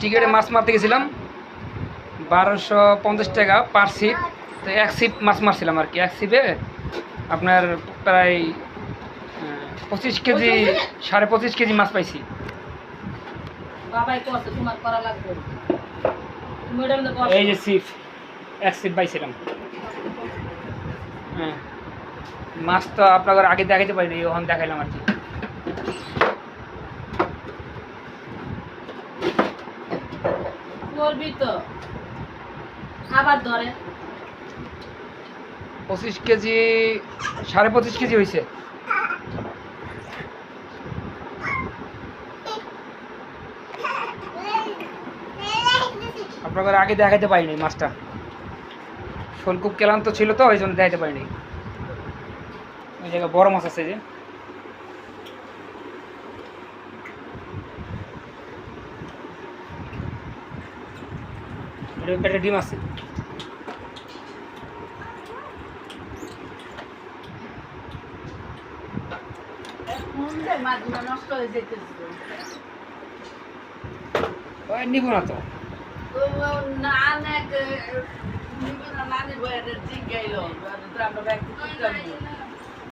টিকিটে মাছ মারতে গেছিলাম। বারোশো পঞ্চাশ টাকা পার সিপ তো এক সিপ মাছ মারছিলাম আর কি। এক সিপে আপনার প্রায় পঁচিশ কেজি সাড়ে পঁচিশ কেজি মাছ পাইছি। এই যে সিপ এক সিপ পাইছিলাম। হ্যাঁ। মাছ তো আপনাদের আগে দেখাইতে পারিনি ওখানে দেখাইলাম আর কি। করবি তো। আবার ধরে। পঁচিশ কেজি, সাড়ে পঁচিশ কেজি হয়েছে আপনাদের আগে দেখাইতে পারিনি মাছটা। শোল খুব ক্লান্ত ছিল তো, ওই জন্য দেখাইতে পারিনি। ওই জায়গায় বড় মাছ আছে যে। পেটে ডিম আছে হয়ে নিব না তো না না না না ঠিক গেল আমরা ব্যাগ